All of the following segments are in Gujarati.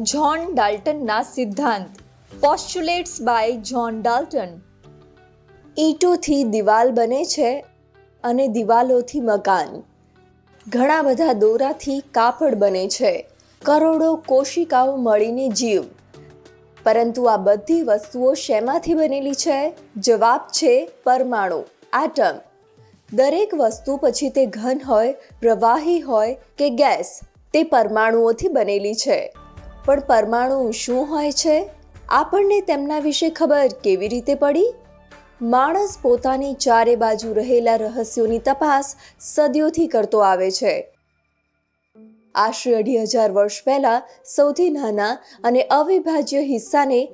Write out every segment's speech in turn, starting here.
જ્હોન ડાલ્ટનના સિદ્ધાંત. Postulates by John Dalton. ઈંટોથી દિવાલ બને છે અને દિવાલોથી મકાન. ઘણા બધા દોરાથી કાપડ બને છે. કરોડો કોશિકાઓ મળીને જીવ. પરંતુ આ બધી વસ્તુઓ શેમાંથી બનેલી છે? જવાબ છે પરમાણુ, આટમ. દરેક વસ્તુ પછી તે ઘન હોય, પ્રવાહી હોય કે ગેસ, તે પરમાણુઓથી બનેલી છે. પણ પરમાણુ શું હોય છે? આપણને તેમના વિશે ખબર કેવી રીતે પડી? માણસ પોતાની ચારે બાજુ રહેલા રહસ્યોની તપાસ સદીઓથી કરતો આવે છે. આશરે અઢી હજાર વર્ષ પહેલા સૌથી નાના અને અવિભાજ્ય હિસ્સાને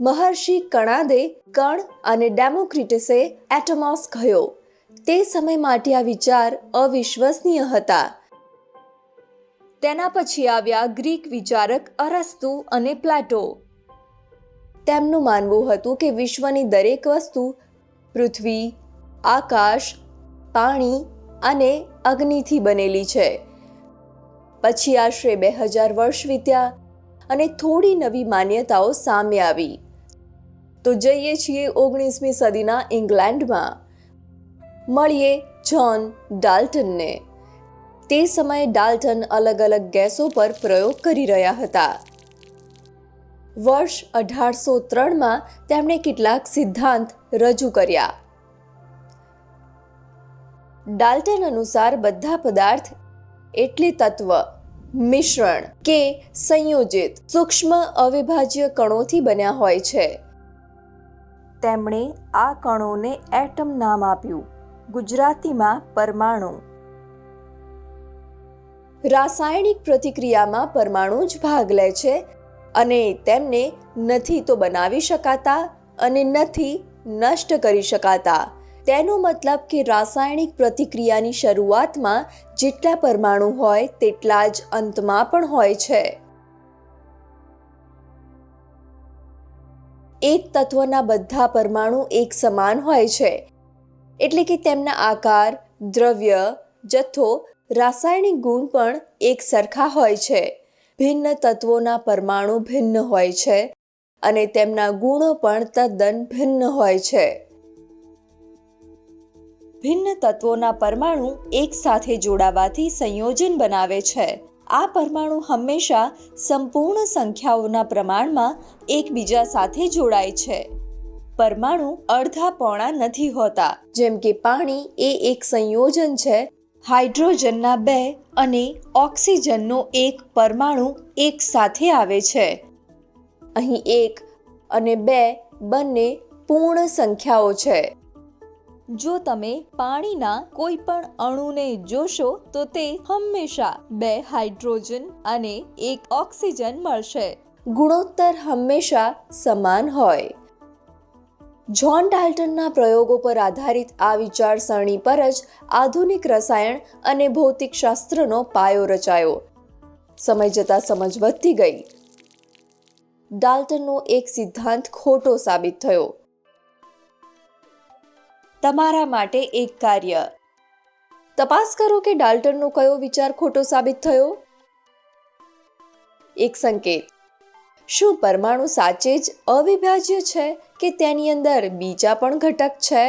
મહર્ષિ કણાદે કણ અને ડેમોક્રિટસે એટમોસ કહ્યો. તે સમય માટે આ વિચાર અવિશ્વસનીય હતા. તેના પછી આવ્યા ગ્રીક વિચારક અરસ્તુ અને પ્લેટો. તેમનું માનવું હતું કે વિશ્વની દરેક વસ્તુ પૃથ્વી, આકાશ, પાણી અને અગ્નિથી બનેલી છે. પછી આશરે બે હજાર વર્ષ વીત્યા અને થોડી નવી માન્યતાઓ સામે આવી. તો જઈએ છીએ ઓગણીસમી સદીના ઇંગ્લેન્ડમાં. મળીએ જ્હોન ડાલ્ટનને. તે સમયે ડાલ્ટન અલગ અલગ ગેસો પર પ્રયોગ કરી રહ્યા હતા. વર્ષ અઢારસો ત્રણમાં તેમણે કેટલાક સિદ્ધાંત રજૂ કર્યા. ડાલ્ટન અનુસાર બધા પદાર્થ એટલે તત્વ, મિશ્રણ કે સંયોજિત સૂક્ષ્મ અવિભાજ્ય કણોથી બન્યા હોય છે. તેમણે આ કણોને એટમ નામ આપ્યું, ગુજરાતીમાં પરમાણુ. રાસાયણિક પ્રતિક્રિયામાં પરમાણુ જ ભાગ લે છે અને તેમને નથી તો બનાવી શકાતા અને નથી નષ્ટ કરી શકાતા. તેનો મતલબ કે રાસાયણિક પ્રતિક્રિયાની શરૂઆતમાં જેટલા પરમાણુ હોય તેટલા જ અંતમાં પણ હોય છે. એક તત્વના બધા પરમાણુ એક સમાન હોય છે. એટલે કે તેમના આકાર, દ્રવ્ય, જથ્થો રાસાયણિક ગુણ પણ એક સરખા હોય છે. ભિન્ન તત્વોના પરમાણુ ભિન્ન હોય છે અને તેમના ગુણો પણ તદ્દન ભિન્ન હોય છે. ભિન્ન તત્વોના પરમાણુ એક સાથે જોડાવાથી સંયોજન બનાવે છે. આ પરમાણુ હંમેશા સંપૂર્ણ સંખ્યાઓના પ્રમાણમાં એકબીજા સાથે જોડાય છે. પરમાણુ અડધા પોણા નથી હોતા. જેમ કે પાણી એ એક સંયોજન છે હાઇડ્રોજનના બે અને ઓક્સિજનનો એક પરમાણુ એક સાથે આવે છે. અહીં એક અને બે બંને પૂર્ણ સંખ્યાઓ છે. જો તમે પાણીના કોઈ પણ અણુને જોશો, તો તે હંમેશા બે હાઇડ્રોજન અને એક ઓક્સિજન મળશે. ગુણોત્તર હંમેશા સમાન હોય. જ્હોન ડાલ્ટનના પ્રયોગો પર આધારિત આ વિચારસરણી પર જ આધુનિક રસાયણ અને ભૌતિકશાસ્ત્રનો પાયો રચાયો. સમય જતાં સમજ વધતી ગઈ. ડાલ્ટનનો એક સિદ્ધાંત ખોટો સાબિત થયો. તમારા માટે એક કાર્ય. તપાસ કરો કે ડાલ્ટનનો કયો વિચાર ખોટો સાબિત થયો? એક સંકેત. શું પરમાણુ સાચે જ અવિભાજ્ય છે કે તેની અંદર બીજા પણ ઘટક છે?